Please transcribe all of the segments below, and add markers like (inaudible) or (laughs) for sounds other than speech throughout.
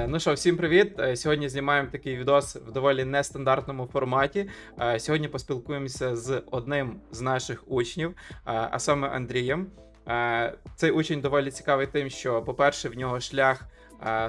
Е, Ну що, всім привіт. Е, Сьогодні знімаємо такий відос в доволі нестандартному форматі. Е, Сьогодні поспілкуємося з одним з наших учнів, а саме Андрієм. Цей учень доволі цікавий тим, що, по-перше, в нього шлях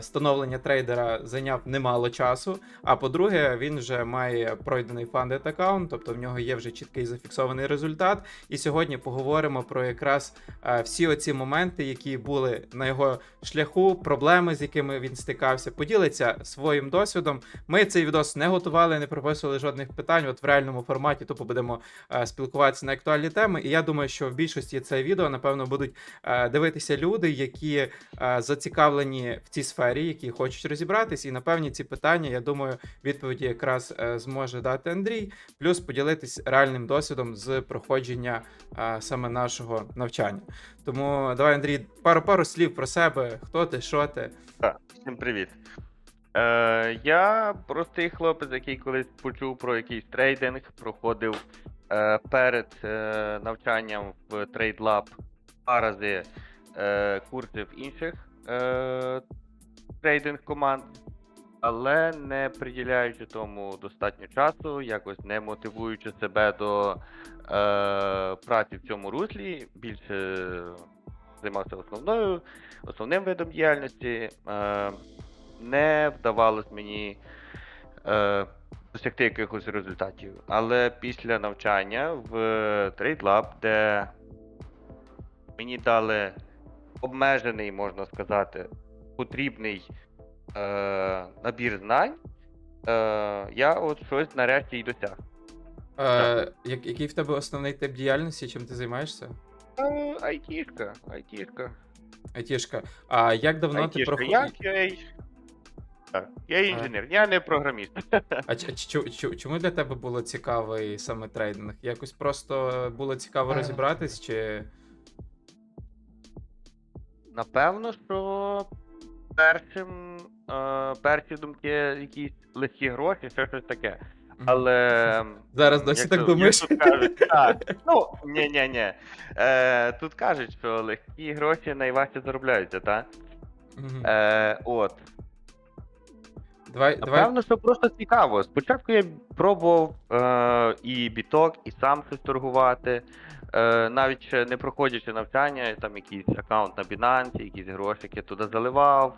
становлення трейдера зайняв немало часу. А по-друге, він вже має пройдений фандед аккаунт, тобто в нього є вже чіткий зафіксований результат. І сьогодні поговоримо про якраз е, всі оці моменти, які були на його шляху, проблеми, з якими він стикався, поділиться своїм досвідом. Ми цей відос не готували, не прописували жодних питань. От в реальному форматі тупо будемо е, спілкуватися на актуальні теми. І я думаю, що в більшості це відео, напевно, будуть е, дивитися люди, які е, зацікавлені в цій сфері, які хочуть розібратись. І напевні ці питання, я думаю, відповіді якраз е, зможе дати Андрій, плюс поділитись реальним досвідом з проходження саме нашого навчання. Тому давай, Андрій, пару пару слів про себе. Хто ти, що ти? Так, всім привіт. Е, я простий хлопець, який колись почув про якийсь трейдинг, проходив е, перед е, навчанням в TradeLab два рази е, курси в інших е, трейдинг команд, але не приділяючи тому достатньо часу, якось не мотивуючи себе до е, праці в цьому руслі, більше займався основною основним видом діяльності. Е, не вдавалось мені е, досягти якихось результатів. Але після навчання в TradeLab, де мені дали обмежений, можна сказати, потрібний е, набір знань, е, я от щось нарешті й досяг. Е, як, який в тебе основний тип діяльності? Чим ти займаєшся? Е, Айтішка, айтішка. Айтішка. А як давно ти Айтішка. проходиш? Я QA. Так, я інженер, я не програміст. (laughs) А ч- ч- ч- чому для тебе було цікавий саме трейдинг? Якось просто було цікаво Е. розібратись, чи. Напевно, що першим, е, перші думки якісь легкі гроші, ще щось таке. Але. Зараз досі так думаєш? тут кажуть, так. (laughs) Ну, ні, ні, ні. Е, тут кажуть, що легкі гроші найважче заробляються, так? Е, от. Давай, давай. Напевно, що просто цікаво. Спочатку я пробував е, і біток, і сам щось торгувати. Е, навіть ще не проходячи навчання, там якийсь аккаунт на Binance, якісь грошики туди заливав,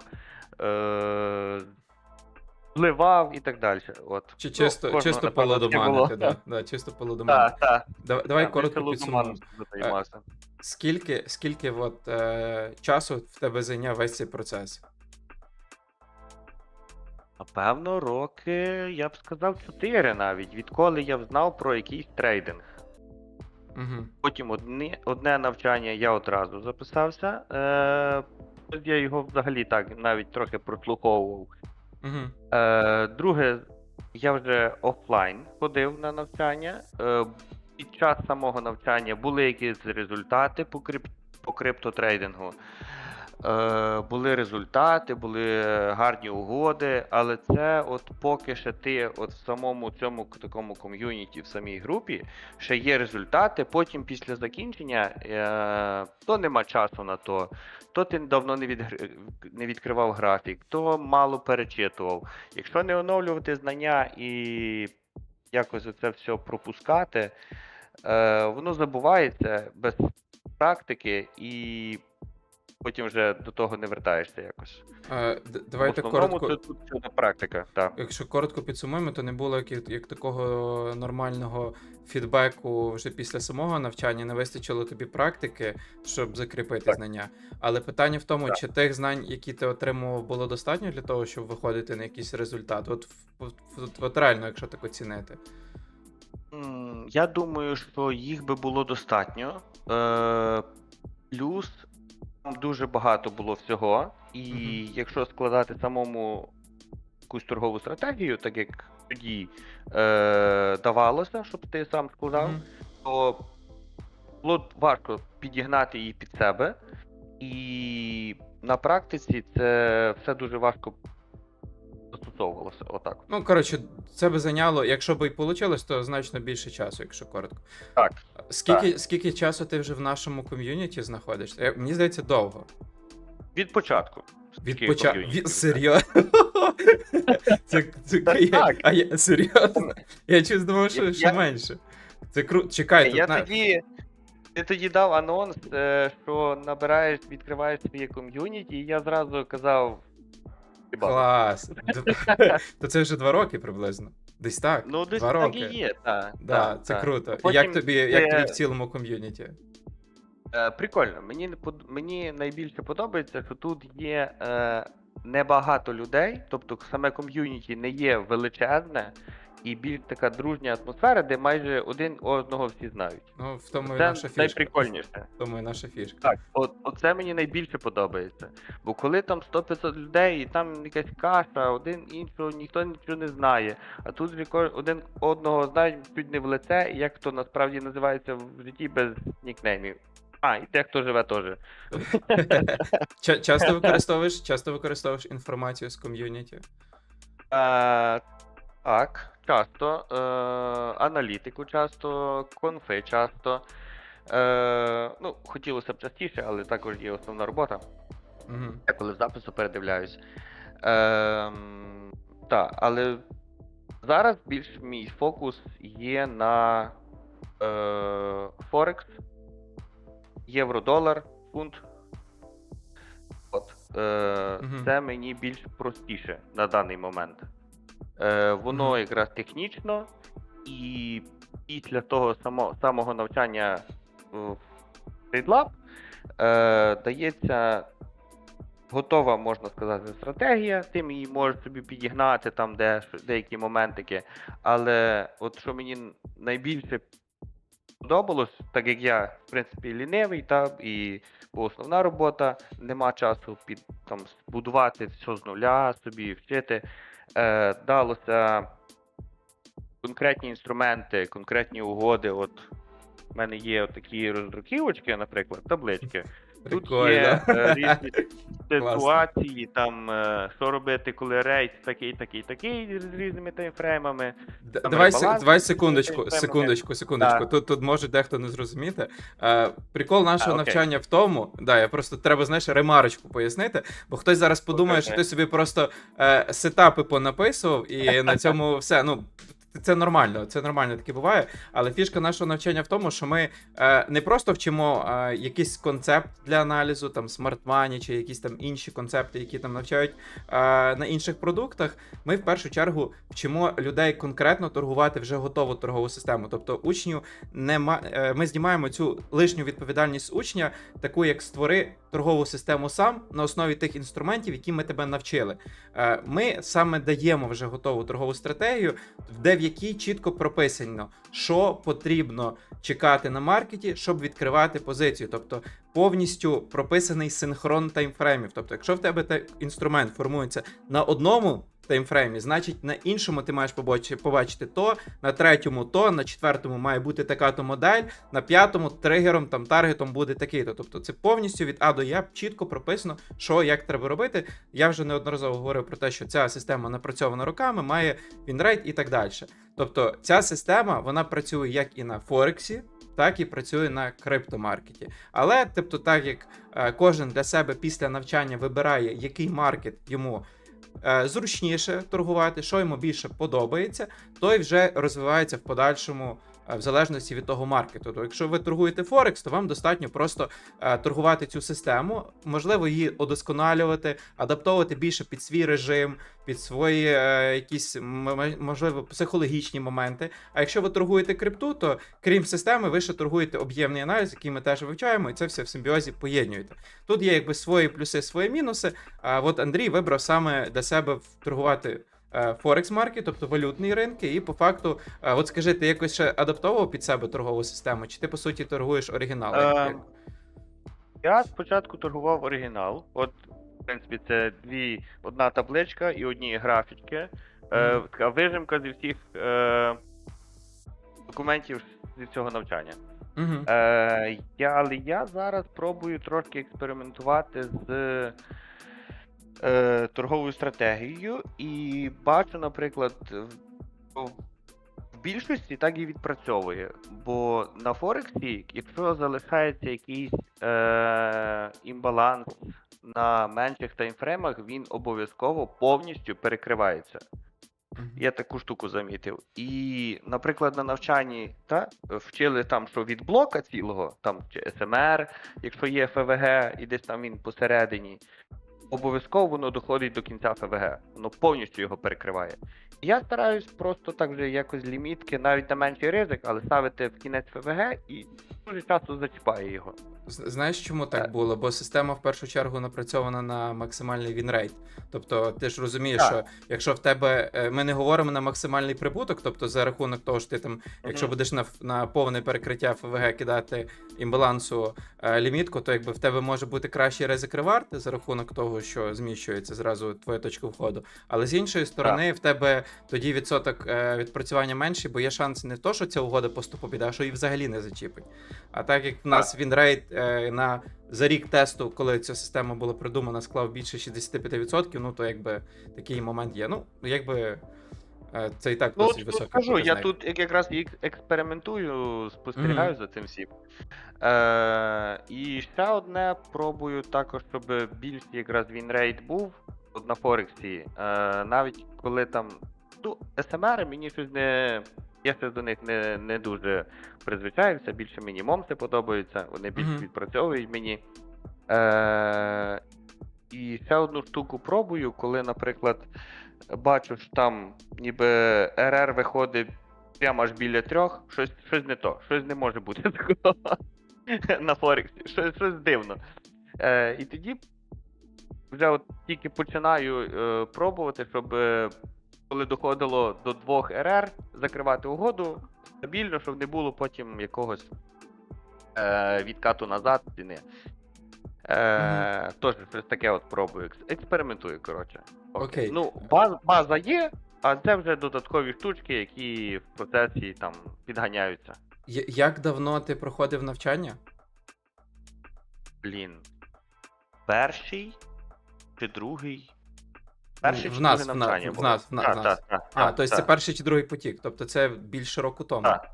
е, зливав і так далі. От. Чи Ну, чисто, кожного, чисто було. да, да, чисто полудоманити. Так, так. Давай, давай так, коротко підсумуємо. Скільки, скільки от, е, часу в тебе зайняв весь цей процес? Напевно, роки, я б сказав, 4 навіть, відколи я знав про якийсь трейдинг. Угу. Потім одне, одне навчання я одразу записався. Е, я його взагалі так навіть трохи прослуховував. Угу. Е, друге, я вже офлайн ходив на навчання. Е, під час самого навчання були якісь результати по, крип, по криптотрейдингу. Е, були результати, були гарні угоди, але це от поки ще ти от в самому цьому такому ком'юніті, в самій групі, ще є результати. Потім після закінчення е, то нема часу на то, то ти давно не, відгр... не відкривав графік, то мало перечитував. Якщо не оновлювати знання і якось це все пропускати, е, воно забувається без практики і потім вже до того не вертаєшся якось. Е, д- давайте В основному коротко. це всюди практика, так. Якщо коротко підсумуємо, то не було як, як такого нормального фідбеку вже після самого навчання, не вистачило тобі практики, щоб закріпити Так. знання. Але питання в тому, Так. чи тих знань, які ти отримував, було достатньо для того, щоб виходити на якийсь результат. От, в- в- от, от реально, якщо так оцінити. Я думаю, що їх би було достатньо. Е, плюс там дуже багато було всього. І Мгм. якщо складати самому якусь торгову стратегію, так як тоді е, давалося, щоб ти сам складав, Мгм. то було важко підігнати її під себе. І на практиці це все дуже важко застосовувалося. Отак. Ну, коротше, це би зайняло, якщо б і вийшло, то значно більше часу, якщо коротко. Так. Скільки, скільки часу ти вже в нашому ком'юніті знаходишся? Е, Мені здається, довго. Від початку. Від початку. Серйозно? (laughs) Це, я, а я, серйозно? Я щось думав, що, менше. Це круто. Чекай, тут Я тоді. Ти тоді дав анонс, е, що набираєш, відкриваєш своє ком'юніті, і я зразу казав. «Хіба». Клас. (laughs) То це вже два роки приблизно. Десь так. Ну, десь два так роки. і є, так. Да, це круто. Потім як тобі, як тобі в цілому ком'юніті? Е, прикольно. Мені, не под- мені найбільше подобається, що тут є е, небагато людей, тобто саме ком'юніті не є величезне і більш така дружня атмосфера, де майже один одного всі знають. Ну, в тому і наша фішка. найприкольніше. В тому і наша фішка. Так, от, оце мені найбільше подобається. Бо коли там 100-500 людей, і там якась каша, один іншого ніхто нічого не знає. А тут же один одного знають чуть не в лице, як хто насправді називається в житті без нікнеймів. А, і те, хто живе теж. Часто використовуєш, часто використовуєш інформацію з ком'юніті? Е, так, часто. Е, аналітику часто, конфи часто. Е, ну, хотілося б частіше, але також є основна робота. Угу. Я коли з запису передивляюсь. Ем, так, але зараз більш мій фокус є на е, Форекс, євро-долар, фунт. От, е, Мгм. Це мені більш простіше на даний момент. Е, воно якраз технічно, і після того само, самого навчання в TradeLab е, дається готова, можна сказати, стратегія. Ти її можеш собі підігнати там де, деякі моментики. Але от що мені найбільше подобалось, так як я, в принципі, лінивий, та, і бо основна робота, нема часу під там будувати все з нуля, собі вчити. Е, далося конкретні інструменти, конкретні угоди. От в мене є такі роздруківочки, наприклад, таблички. Тут є е, (laughs) різні ситуації, там е, що робити, коли рейс такий, такий, такий з різними таймфреймами. Д- Там Давай, ребаланс, давай секундочку, секундочку, секундочку. Так. Тут, тут може дехто не зрозуміти. Е, прикол нашого А, окей. навчання в тому, да, я просто треба, знаєш, ремарочку пояснити, бо хтось зараз подумає, що ти собі просто е, сетапи понаписував, і на цьому все. Ну, це нормально, це нормально таке буває. Але фішка нашого навчання в тому, що ми е, не просто вчимо е, якийсь концепт для аналізу, там Money чи якісь там інші концепти, які там навчають е, на інших продуктах. Ми в першу чергу вчимо людей конкретно торгувати вже готову торгову систему. Тобто, учню нема е, ми знімаємо цю лишню відповідальність учня, таку як створи торгову систему сам на основі тих інструментів, які ми тебе навчили. Е, Ми саме даємо вже готову торгову стратегію, в якій чітко прописано, що потрібно чекати на маркеті, щоб відкривати позицію. Тобто повністю прописаний синхрон таймфреймів. Тобто, якщо в тебе інструмент формується на одному таймфреймі, значить на іншому ти маєш побачити, то, на третьому то, на четвертому має бути така то модель, на п'ятому тригером там таргетом буде такий-то. Тобто це повністю від А до Я чітко прописано, що як треба робити. Я вже неодноразово говорив про те, що ця система напрацьована роками, має вінрейт і так далі. Тобто ця система вона працює як і на Форексі, так і працює на криптомаркеті. Але, тобто, так як е, кожен для себе після навчання вибирає, який маркет йому зручніше торгувати, що йому більше подобається, той вже розвивається в подальшому. Е, В залежності від того маркету. Тобто, якщо ви торгуєте Форекс, то вам достатньо просто е, торгувати цю систему, можливо, її удосконалювати, адаптовувати більше під свій режим, під свої е, якісь можливо психологічні моменти. А якщо ви торгуєте крипту, то крім системи, ви ще торгуєте об'ємний аналіз, який ми теж вивчаємо, і це все в симбіозі поєднуєте. Тут є якби свої плюси, свої мінуси. А от Андрій вибрав саме для себе торгувати. Форекс маркет, тобто валютні ринки, і по факту, е, от скажи, ти якось ще адаптовував під себе торгову систему, чи ти по суті торгуєш оригінал? Як- Ем. Я спочатку торгував оригінал. От, в принципі, це дві, одна табличка і одні графічки. Е, така вижимка зі всіх е, документів зі цього навчання. Мгм. Е, я, але я зараз пробую трошки експериментувати з е, торговою стратегією і бачу, наприклад, в, в більшості так і відпрацьовує. Бо на Форексі, якщо залишається якийсь е- імбаланс на менших таймфреймах, він обов'язково повністю перекривається. Я таку штуку замітив. І, наприклад, на навчанні та, вчили там, що від блока цілого, там чи СМР, якщо є ФВГ і десь там він посередині, обов'язково воно доходить до кінця ФВГ. Воно повністю його перекриває. Я стараюсь просто так же якось лімітки, навіть на менший ризик, але ставити в кінець ФВГ і дуже часто зачіпає його. Знаєш, чому так Так. було? Бо система в першу чергу напрацьована на максимальний вінрейт. Тобто, ти ж розумієш, Так. що якщо в тебе е, ми не говоримо на максимальний прибуток, тобто за рахунок того, що ти там, якщо будеш на, на повне перекриття ФВГ кидати імбалансу е, лімітку, то якби в тебе може бути кращий ризик ревард за рахунок того, що зміщується зразу твоя точка входу. Але з іншої сторони, в тебе тоді відсоток е, відпрацювання менший, бо є шанс не то, що ця угода просто побіде, а що її взагалі не зачіпить. А так як в нас вінрейт е, на за рік тесту, коли ця система була придумана, склав більше 65%, ну то якби такий момент є. Ну, якби е, це і так Ну, досить високий. скажу, я тут якраз експериментую, спостерігаю за цим всім. Е, і ще одне пробую також, щоб більш якраз вінрейт був от на Форексі. Е, навіть коли там. Ну, СМР мені щось не. Я ще до них не, не дуже призвичаюся, більше мені момси подобаються, вони більш Мгм. відпрацьовують мені. Е, і ще одну штуку пробую, коли, наприклад, бачу, що там ніби РР виходить прямо аж біля трьох, щось, щось не то, щось не може бути (laughs) такого на Форексі, щось, щось дивно. Е, і тоді вже от тільки починаю е, пробувати, щоб е, коли доходило до двох РР, закривати угоду стабільно, щоб не було потім якогось е, відкату назад ціни. Е, Тож щось таке от пробую. Експериментую, коротше. Окей. Ну, база, база є, а це вже додаткові штучки, які в процесі там підганяються. Я- Як давно ти проходив навчання? Блін. Перший чи другий? Перший в нас, в нас, в нас, в нас. так, так, А, тобто це перший чи другий потік, тобто це більше року тому. Так.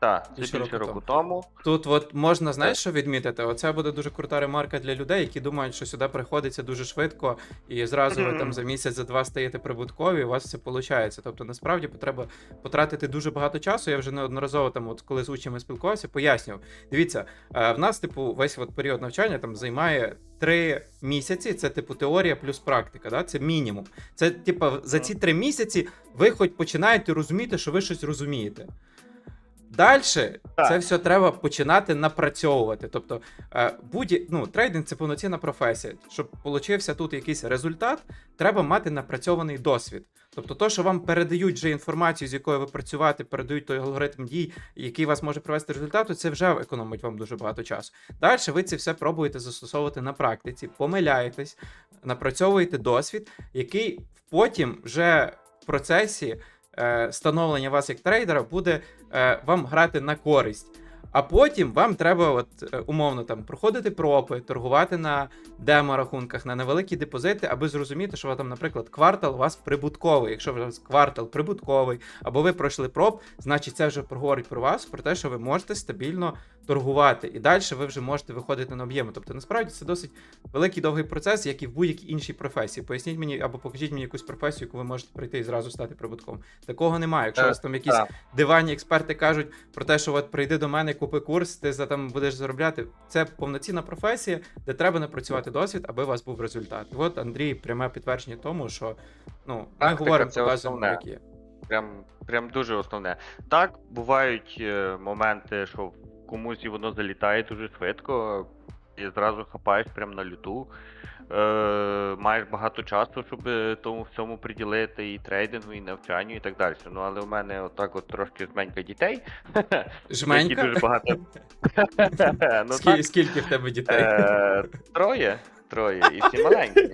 Так, це Більше більше року року тому. Тут от можна, знаєш, що відмітити? Оце буде дуже крута ремарка для людей, які думають, що сюди приходиться дуже швидко, і зразу ви там за місяць, за два стаєте прибуткові, і у вас все виходить. Тобто, насправді треба потратити дуже багато часу. Я вже неодноразово там, от коли з учнями спілкувався, пояснював. Дивіться, е, в нас, типу, весь от період навчання там займає. Три місяці це типу теорія плюс практика, да? це мінімум. Це, типу, за ці три місяці ви хоч починаєте розуміти, що ви щось розумієте. Далі це все треба починати напрацьовувати. Тобто, е, будь ну, трейдинг це повноцінна професія. Щоб получився тут якийсь результат, треба мати напрацьований досвід. Тобто, то, що вам передають вже інформацію, з якою ви працювати, передають той алгоритм дій, який вас може привести до результату, це вже економить вам дуже багато часу. Далі ви це все пробуєте застосовувати на практиці, помиляєтесь, напрацьовуєте досвід, який потім вже в процесі становлення вас як трейдера буде е, вам грати на користь. А потім вам треба, от е, умовно, там проходити пропи, торгувати на демо-рахунках, на невеликі депозити, аби зрозуміти, що там, наприклад, квартал у вас прибутковий. Якщо у вас квартал прибутковий, або ви пройшли проп, значить це вже проговорить про вас, про те, що ви можете стабільно торгувати. І далі ви вже можете виходити на об'єми. Тобто, насправді це досить великий довгий процес, як і в будь-якій іншій професії. Поясніть мені або покажіть мені якусь професію, яку ви можете прийти і зразу стати прибутковим. Такого немає. Якщо вас там якісь диванні експерти кажуть про те, що от прийди до мене, купи курс, ти за там будеш заробляти. Це повноцінна професія, де треба напрацювати досвід, аби у вас був результат. І от Андрій пряме підтвердження тому, що ну ми говоримо, показуємо, як є. Прям, прям дуже основне. Так, бувають е, моменти, що комусь і воно залітає дуже швидко, і зразу хапаєш прям на люту. Е, маєш багато часу, щоб е, тому всьому приділити і трейдингу, і навчанню, і так далі. Ну, але у мене отак от трошки жменька дітей. які (laughs) Жменька? дуже багато. (laughs) (laughs) ну, Скільки, так, скільки в тебе дітей? е, троє. Троє, і всі маленькі.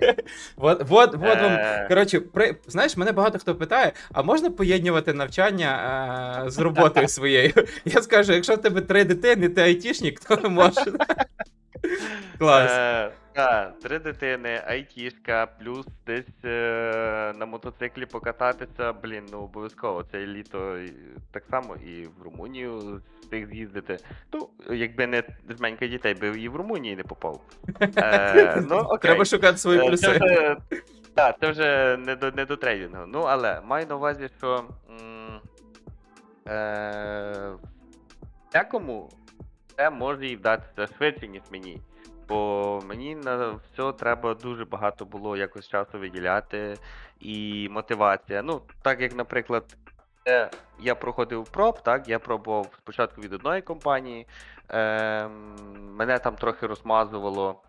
Вот, вот, вот вам. Е, Коротше, при... знаєш, мене багато хто питає: а можна поєднувати навчання е, з роботою (laughs) своєю? Я скажу, якщо в тебе три дитини, ти айтішник, то може. Клас. Так, три дитини, айтішка, плюс десь е, на мотоциклі покататися, блін, ну обов'язково. Це літо і так само і в Румунію встиг з'їздити. Ну, якби не жменька дітей, би і в Румунії не попав. Е, (laughs) ну, окей. Треба шукати свої Е, Це плюси. вже, так, це вже не до, не до трейдингу. Ну, але маю на увазі, що м, е, декому це може і вдатися швидше, ніж мені. Бо мені на все треба дуже багато було якось часу виділяти і мотивація. Ну, так як, наприклад, е, я проходив проб, так, я пробував спочатку від одної компанії, е, мене там трохи розмазувало.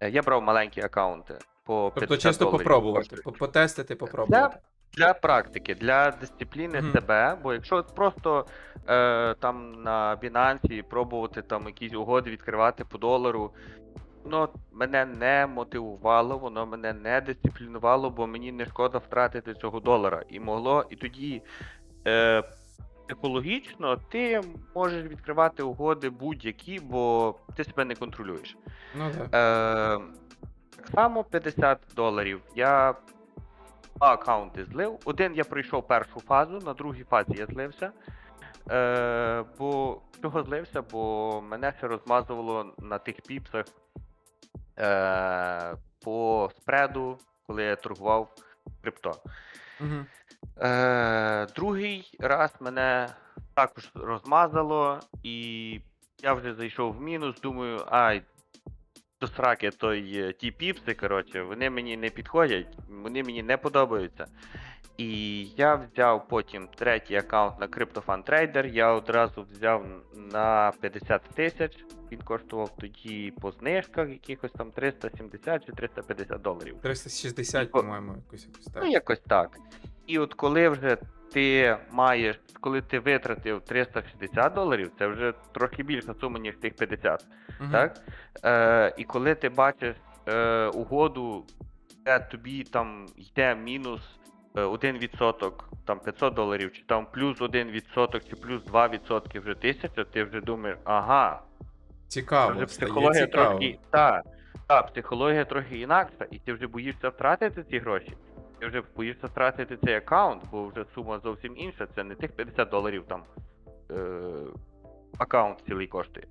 Е, Я брав маленькі аккаунти по 50 Тобто чисто доларів попробувати, потестити, попробувати. Для практики, для дисципліни Мгм. себе, бо якщо просто е, там на Binance пробувати там якісь угоди відкривати по долару, ну мене не мотивувало, воно мене не дисциплінувало, бо мені не шкода втратити цього долара. І могло, і тоді е, психологічно ти можеш відкривати угоди будь-які, бо ти себе не контролюєш. Ну так. Е, так само 50 доларів. Я два аккаунти злив. Один я пройшов першу фазу, на другій фазі я злився. Е, бо чого злився? Бо мене ще розмазувало на тих піпсах е, по спреду, коли я торгував крипто. Угу. Е, другий раз мене також розмазало, і я вже зайшов в мінус, думаю, ай, до сраки той е, ті піпси, коротше, вони мені не підходять, вони мені не подобаються. І я взяв потім третій аккаунт на CryptoFun Trader, я одразу взяв на 50 тисяч. Він коштував тоді по знижках якихось там 370 чи 350 доларів. 360, Типу- по-моєму, якось якось так. Ну, якось так. І от коли вже ти маєш, коли ти витратив 360 доларів, це вже трохи більша сума, ніж тих 50. Мгм. Так? Е, і коли ти бачиш е, угоду, де тобі там йде мінус е, 1%, там 500 доларів, чи там плюс 1%, чи плюс 2% вже 1000, ти вже думаєш, ага, Цікаво, вже стає психологія цікаво. трохи. Так, та, психологія трохи інакша, і ти вже боїшся втратити ці гроші. Ти вже боїшся втратити цей аккаунт, бо вже сума зовсім інша. Це не тих 50 доларів там е- аккаунт цілий коштує.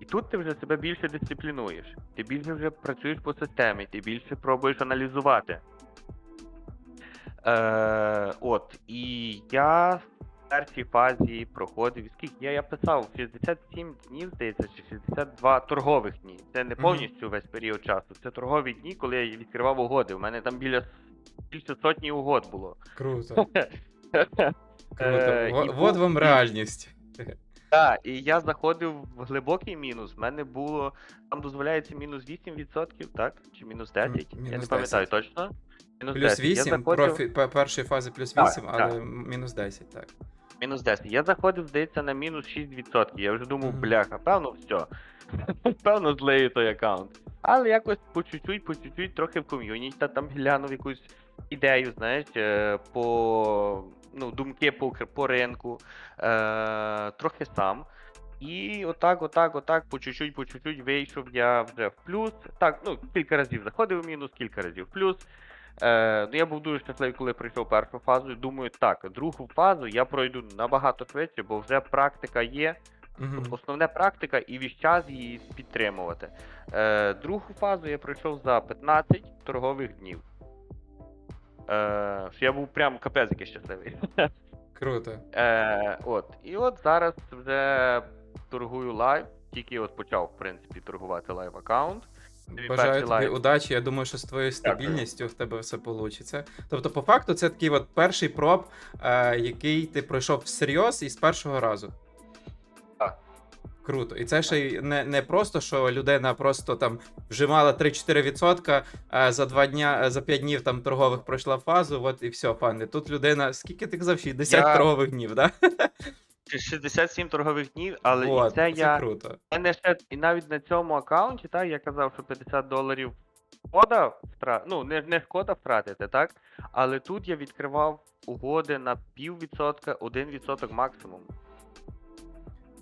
І тут ти вже себе більше дисциплінуєш. Ти більше вже працюєш по системі, ти більше пробуєш аналізувати. Е, от, і я в першій фазі проходив. Скільки? Я, я писав 67 днів, здається, чи 62 торгових дні. Це не повністю весь період часу. Це торгові дні, коли я відкривав угоди. У мене там біля більше сотні угод було. Круто. (laughs) Круто. Е, Вот вам реальність. Так, і я заходив в глибокий мінус. У мене було. Там дозволяється мінус 8%, так? Чи мінус 10? я не пам'ятаю точно. Мінус Плюс 10. 8, профі, першої фази плюс Так, 8, але мінус 10, так. Мінус 10. Я заходив, здається, на мінус 6%. Я вже думав, бляха, певно, все. (laughs) певно, злею той аккаунт. Але якось по чуть-чуть, по чуть-чуть, трохи в ком'юніті та там глянув якусь ідею, знаєш, е, по ну, думки по, по ринку, е, трохи сам. І отак, отак, отак, по чуть-чуть, по чуть-чуть вийшов я вже в плюс. Так, ну, кілька разів заходив в мінус, кілька разів в плюс. Е, ну, я був дуже щасливий, коли пройшов першу фазу. і Думаю, так, другу фазу я пройду набагато швидше, бо вже практика є. Мгм. Основне практика і весь час її підтримувати. Е, другу фазу я пройшов за 15 торгових днів. Е, що я був прям капець який щасливий. (laughs) Круто. Е, от. І от зараз вже торгую лайв. Тільки от почав, в принципі, торгувати лайв аккаунт. Тобі Бажаю тобі лайв. удачі. Я думаю, що з твоєю стабільністю в тебе все вийде. Тобто, по факту, це такий от перший проб, е, який ти пройшов всерйоз і з першого разу. Так. Круто. І це ще й не, не просто, що людина просто там вжимала 3-4%, а за два дня, е, за 5 днів там торгових пройшла фазу, от і все, фани. Тут людина, скільки ти казав, 60 Я- торгових днів, да? 67 торгових днів, але От, і це я. круто. У мене ще і навіть на цьому аккаунті, так, я казав, що 50 доларів шкода втра... ну, не, не шкода втратити, так? Але тут я відкривав угоди на пів відсотка, один відсоток максимум.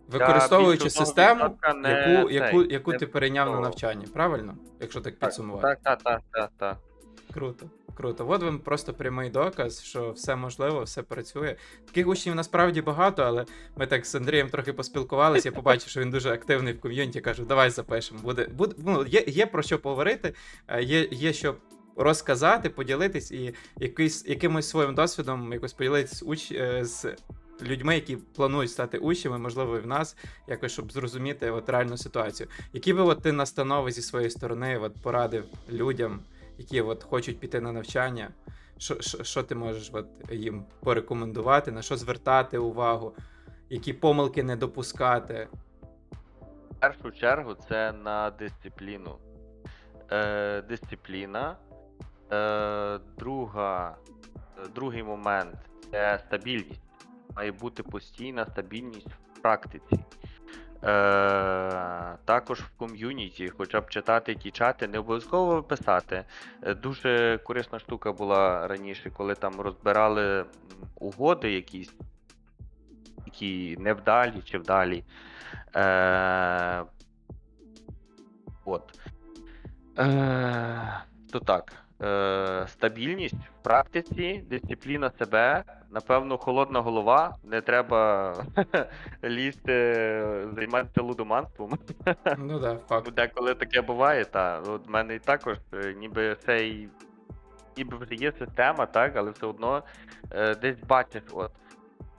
Використовуючи більш одного систему, відсотка не яку, цей, яку, яку не ти перейняв на використовував. навчання, правильно? Якщо так підсумувати. Так, так, так, так, так. Круто, круто. От вам просто прямий доказ, що все можливо, все працює. Таких учнів насправді багато, але ми так з Андрієм трохи поспілкувалися. Я побачив, що він дуже активний в ком'юніті. Кажу, давай запишемо. Буде, буде, ну, є, є про що поговорити, е, є, є що розказати, поділитись і якийсь, якимось своїм досвідом якось поділитись уч, е, з людьми, які планують стати учнями, можливо, і в нас, якось, щоб зрозуміти от реальну ситуацію. Які би от ти настанови зі своєї сторони от, порадив людям, які от хочуть піти на навчання? Що, що, ти можеш от, їм порекомендувати, на що звертати увагу, які помилки не допускати? В першу чергу це на дисципліну. Е, дисципліна. Е, друга, другий момент це стабільність. Має бути постійна стабільність в практиці. Е, також в ком'юніті, хоча б читати ті чати, не обов'язково писати. Е, Дуже корисна штука була раніше, коли там розбирали угоди якісь, які невдалі чи вдалі. Е, от. Е, то так. Е, стабільність в практиці, дисципліна себе, напевно, холодна голова. Не треба (laughs) лізти, займатися лудоманством. Ну да, (laughs) факт. Деколи таке буває, та от в мене і також, е, ніби цей. Ніби вже є система, так, але все одно е, десь бачиш, от.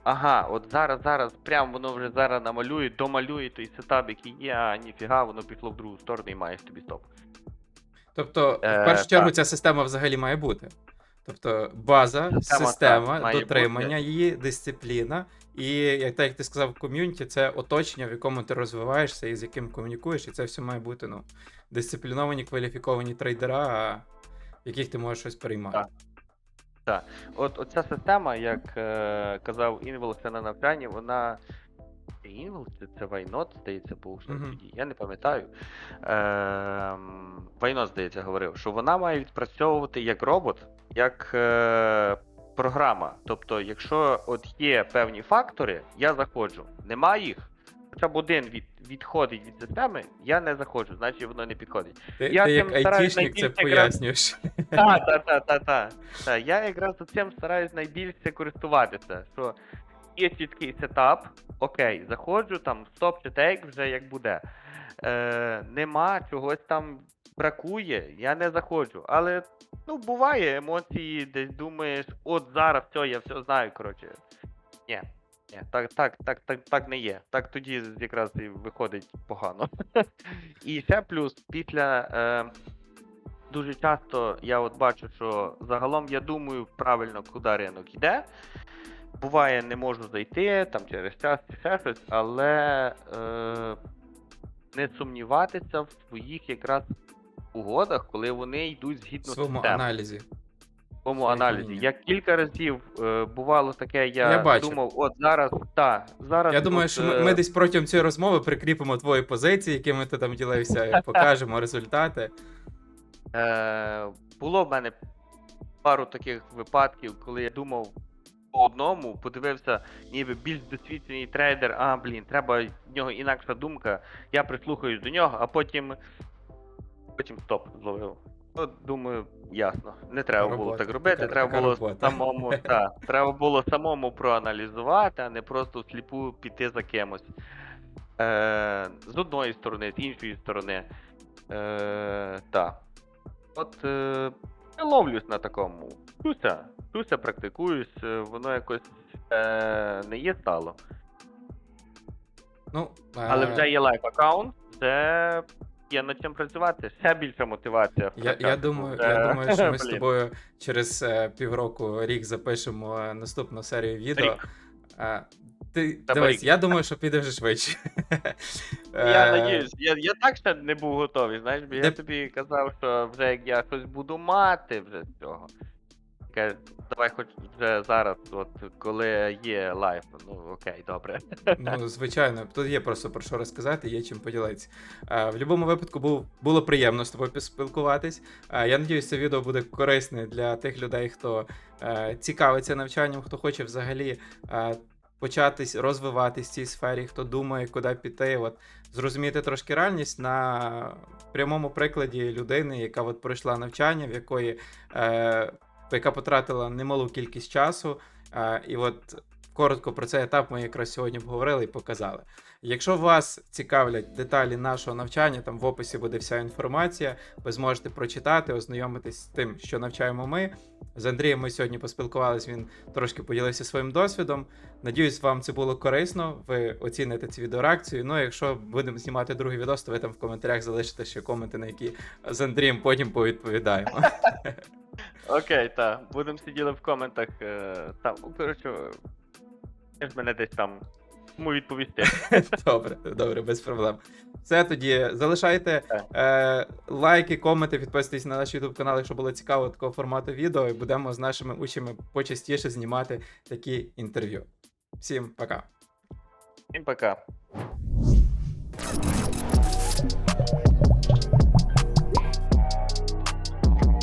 Ага, от зараз, зараз, прям воно вже зараз намалює, домалює той сетап, який є, а ніфіга, воно пішло в другу сторону і маєш тобі стоп. Тобто, в Е, першу чергу, так. ця система взагалі має бути. Тобто, база, Система, система, так, дотримання бути. її, дисципліна. І як так як ти сказав, ком'юніті це оточення, в якому ти розвиваєшся і з яким комунікуєш, і це все має бути ну, дисципліновані, кваліфіковані трейдера, в яких ти можеш щось переймати. Так. От оця система, як е, казав Інвел ще на навчанні, вона. Інвел чи це Вайнот, здається, був ще Мгм. тоді. Я не пам'ятаю. Ем, Вайнот, здається, говорив, що вона має відпрацьовувати як робот, як е, програма. Тобто, якщо от є певні фактори, я заходжу. Нема їх. Хоча б один від, відходить від системи, я не заходжу, значить воно не підходить. Ти, Я ти як айтішник це пояснюєш. Так, так, так, так, так. Та, я якраз цим стараюсь найбільше користуватися, що є чіткий сетап, окей, заходжу, там стоп чи тейк вже як буде. Е, нема, чогось там бракує, я не заходжу. Але ну, буває емоції, десь думаєш, от зараз все, я все знаю, коротше. Ні. Ні, так, так, так, так, так не є. Так тоді якраз і виходить погано. (laughs) І ще плюс, після е, дуже часто я от бачу, що загалом я думаю правильно, куди ринок йде. Буває, не можу зайти там через час чи ще щось, але е, не сумніватися в своїх якраз угодах, коли вони йдуть згідно своєму системи аналізі. своєму аналізі. Я кілька разів е, бувало таке, я, Я бачив. думав, от зараз, так, зараз. Я думаю, що ми, е, ми десь протягом цієї розмови прикріпимо твої позиції, якими ти там ділився, (laughs) покажемо результати. Е, було в мене пару таких випадків, коли я думав по одному, подивився, ніби більш досвідчений трейдер, а блін, треба в нього інакша думка. Я прислухаюсь до нього, а потім. Потім стоп зловив. Ну, думаю, ясно. Не треба було так робити, Така- треба така було робота. самому. (laughs) та, треба було самому проаналізувати, а не просто всліпу піти за кимось. Е, з одної сторони, з іншої сторони. Е, так. От е, я ловлюсь на такому. Туся, туся практикуюсь, е, воно якось е, не є стало. Ну, Але е, вже є лайф аккаунт, це є над чим працювати. Ще більша мотивація. Я, я, думаю, вже. я думаю, що ми з (laughs) тобою через е, півроку рік запишемо е, наступну серію відео. Рік. Е, ти Треба дивись, я думаю, що піде вже швидше. (laughs) Я Е, надіюсь, я, я так ще не був готовий, знаєш, бо я тобі казав, що вже як я щось буду мати вже з цього. Каже, давай хоч вже зараз, от коли є лайф. Ну окей, добре. Ну, звичайно, тут є просто про що розказати, є чим поділитися. Е, В будь-якому випадку був, було приємно з тобою поспілкуватись. Е, Я надіюсь, це відео буде корисне для тих людей, хто е, цікавиться навчанням, хто хоче взагалі початись розвиватись в цій сфері, хто думає, куди піти. От зрозуміти трошки реальність на прямому прикладі людини, яка от пройшла навчання, в якої е, яка потратила немалу кількість часу. Е, і от коротко про цей етап ми якраз сьогодні поговорили і показали. Якщо вас цікавлять деталі нашого навчання, там в описі буде вся інформація. Ви зможете прочитати, ознайомитись з тим, що навчаємо ми. З Андрієм ми сьогодні поспілкувалися, він трошки поділився своїм досвідом. Надіюсь, вам це було корисно. Ви оціните цю відеореакцію. Ну, якщо будемо знімати другий відос, то ви там в коментарях залишите ще коменти, на які з Андрієм потім повідповідаємо. (laughs) Окей, так. Будемо сиділи в коментах. Е, там, ну, коротше, я ж мене десь там йому відповісти. (laughs) Добре, добре, без проблем. Все тоді залишайте е, лайки, коменти, підписуйтесь на наш YouTube канал, якщо було цікаво такого формату відео, і будемо з нашими учнями почастіше знімати такі інтерв'ю. Всім пока. Всім пока.